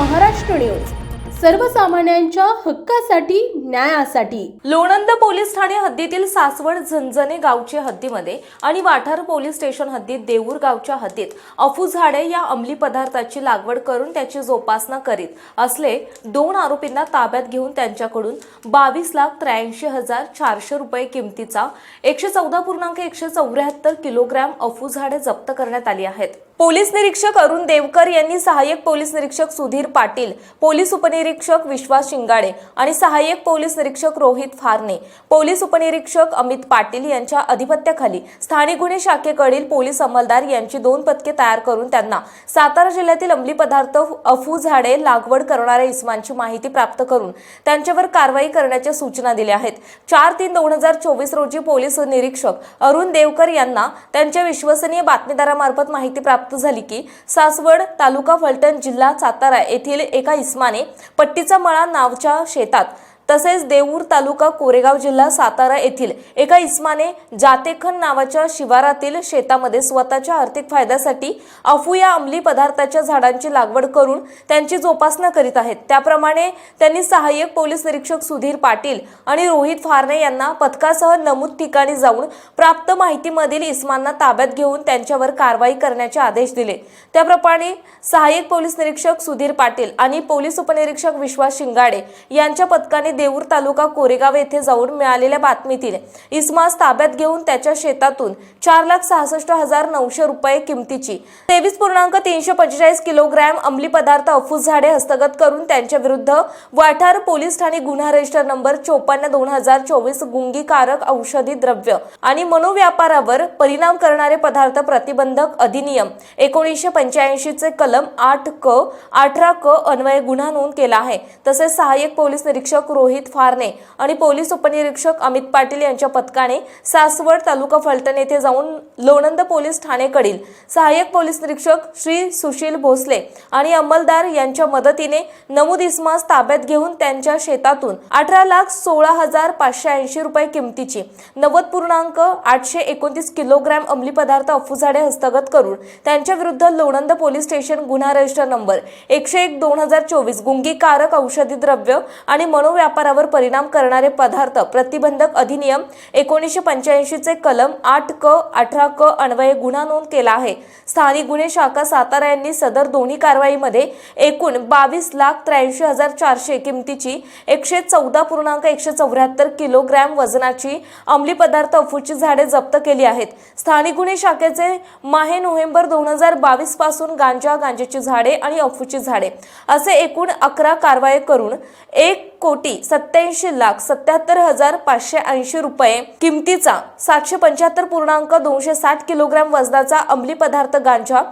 Maharashtra news. सर्वसामान्यांच्या हक्कासाठी न्यायासाठी. लोणंद पोलीस ठाणे हद्दीतील सासवड झंझने गावच्या हद्दीमध्ये आणि वाठार पोलीस स्टेशन हद्दीत देऊर गावच्या हद्दीत अफू झाडे या अंमली पदार्थाची लागवड करून त्याची जोपासना करीत असले दोन आरोपींना ताब्यात घेऊन त्यांच्याकडून बावीस लाख त्र्याऐंशी हजार चारशे रुपये किमतीचा एकशे चौदा पूर्णांक एकशे चौऱ्याहत्तर किलोग्रॅम अफू झाडे जप्त करण्यात आली आहेत. पोलीस निरीक्षक अरुण देवकर यांनी सहाय्यक पोलीस निरीक्षक सुधीर पाटील पोलीस उपनिरीक्षक विश्वास शिंगाडे आणि सहाय्यक पोलीस निरीक्षक रोहित फारणे पोलीस उपनिरीक्षक अमित पाटील यांच्या अधिपत्याखाली स्थानिक गुन्हे शाखेकडील पोलीस अंमलदार यांची दोन पथके तयार करून त्यांना सातारा जिल्ह्यातील अंमली पदार्थ अफू झाडे लागवड करणाऱ्या इस्मांची माहिती प्राप्त करून त्यांच्यावर कारवाई करण्याच्या सूचना दिल्या आहेत. चार तीन दोन हजार चोवीस रोजी पोलीस निरीक्षक अरुण देवकर यांना त्यांच्या विश्वसनीय बातमीदारामार्फत माहिती प्राप्त झाली की सासवड तालुका फलटण जिल्हा सातारा येथील एका इस्माने पट्टीचा मळा नावच्या शेतात तसेच देऊर तालुका कोरेगाव जिल्हा सातारा येथील एका इस्माने जातेखन नावाच्या शिवारातील शेतामध्ये स्वतःच्या आर्थिक फायद्यासाठी अफू या अंमली पदार्थाच्या झाडांची लागवड करून त्यांची जोपासना करीत आहेत. त्याप्रमाणे त्यांनी सहाय्यक पोलीस निरीक्षक सुधीर पाटील आणि रोहित फारणे यांना पथकासह नमूद ठिकाणी जाऊन प्राप्त माहितीमधील इस्मांना ताब्यात घेऊन त्यांच्यावर कारवाई करण्याचे आदेश दिले. त्याप्रमाणे सहाय्यक पोलीस निरीक्षक सुधीर पाटील आणि पोलीस उपनिरीक्षक विश्वास शिंगाडे यांच्या पथकाने देऊर तालुका कोरेगाव येथे जाऊन मिळालेल्या बातमीतील इस्मास ताब्यात घेऊन त्याच्या शेतातून चार लाख सहासष्ट हजार नऊशे रुपये किमतीची तेवीस पूर्णांक तीनशे पंचेचाळीस किलोग्रॅम अंमली पदार्थ अफूस झाडे हस्तगत करून त्यांच्या विरुद्ध वाठार पोलीस ठाणे गुन्हा रजिस्टर नंबर चोपन्न दोन हजार चोवीस गुंगीकारक औषधी द्रव्य आणि मनोव्यापारावर परिणाम करणारे पदार्थ प्रतिबंधक अधिनियम एकोणीसशे पंच्याऐंशी चे कलम आठ क अठरा क अन्वये गुन्हा नोंद केला आहे. तसेच सहाय्यक पोलीस निरीक्षक रोहित फारणे आणि पोलीस उपनिरीक्षक अमित पाटील यांच्या पथकाने सासवड तालुका फलटण येथे जाऊन लोणंद पोलीस ठाणेकडील सहाय्यक पोलीस निरीक्षक श्री सुशील भोसले आणि अंमलदार यांच्या मदतीने नमूद इस्मास ताब्यात घेऊन त्यांच्या शेतातून अठरा लाख सोळा हजार पाचशे ऐंशी रुपये किमतीची नव्वद पूर्णांक आठशे एकोणतीस किलोग्रॅम अंमली पदार्थ अफुझाडे हस्तगत करून त्यांच्या विरुद्ध लोणंद पोलीस स्टेशन गुन्हा रजिस्टर नंबर एकशे एक दोन हजार चोवीस गुंगीकारक औषधी द्रव्य आणि व्यापारावर परिणाम करणारे पदार्थ प्रतिबंधक अधिनियम एकोणीसशे पंच्याऐंशीचे कलम आठ क अठरा क अन्वये गुन्हा नोंद केला आहे. स्थानिक गुन्हे शाखा सातारा यांनी सदर दोन्ही कारवाईमध्ये एकूण बावीस लाख त्र्याऐंशी हजार चारशे किमतीची एकशे चौदा पूर्णांक एकशे चौऱ्याहत्तर किलोग्रॅम वजनाची अंमली पदार्थ अफूची झाडे जप्त केली आहेत. स्थानिक गुन्हे शाखेचे माहे नोव्हेंबर दोन हजार बावीसपासून गांजा गांजेची झाडे आणि अफूची झाडे असे एकूण अकरा कारवाई करून एक कोटी सत्याऐंशी लाख सत्याहत्तर हजार पाचशे ऐंशी रुपये किमतीचा सातशे पंच्याहत्तर पूर्णांक दोनशे साठ किलोग्रॅम वजनाचा अंमली पदार्थ गांजा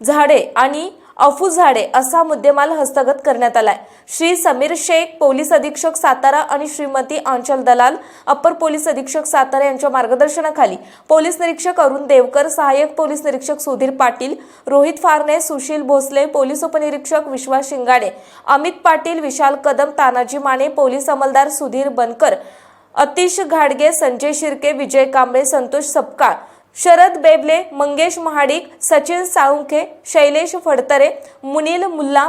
झाडे आणि अफू झाडे असा मुद्देमाल हस्तगत करण्यात आलाय. श्री समीर शेख पोलीस अधीक्षक सातारा आणि श्रीमती अंचल दलाल अप्पर पोलीस अधीक्षक सातारा यांच्या मार्गदर्शनाखाली पोलीस निरीक्षक अरुण देवकर सहाय्यक पोलीस निरीक्षक सुधीर पाटील रोहित फारणे सुशील भोसले पोलीस उपनिरीक्षक विश्वास शिंगाडे अमित पाटील विशाल कदम तानाजी माने पोलीस अंमलदार सुधीर बनकर अतिश घाडगे संजय शिर्के विजय कांबळे संतोष सपकाळ शरद बेबले मंगेश महाडिक सचिन साळुंखे शैलेश फडतरे मुनील मुल्ला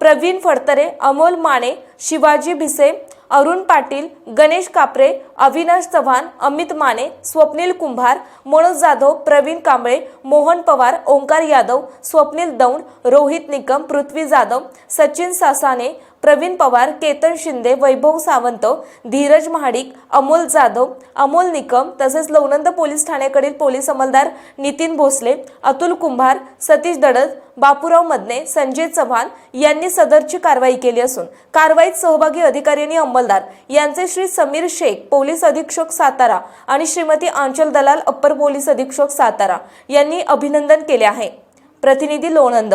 प्रवीण फडतरे अमोल माने शिवाजी भिसे अरुण पाटील गणेश कापरे अविनाश चव्हाण अमित माने स्वप्नील कुंभार मनोज जाधव प्रवीण कांबळे मोहन पवार ओंकार यादव स्वप्नील दौंड रोहित निकम पृथ्वी जाधव सचिन सासाने प्रवीण पवार केतन शिंदे वैभव सावंत धीरज महाडिक अमोल जाधव अमोल निकम तसेच लोणंद पोलीस ठाण्याकडील पोलीस अंमलदार नितीन भोसले अतुल कुंभार सतीश दडद बापूराव मदने संजय चव्हाण यांनी सदरची कारवाई केली असून कारवाईत सहभागी अधिकारी आणि अंमलदार यांचे श्री समीर शेख पोलीस अधीक्षक सातारा आणि श्रीमती आंचल दलाल अप्पर पोलीस अधीक्षक सातारा यांनी अभिनंदन केले आहे. प्रतिनिधी लोणंद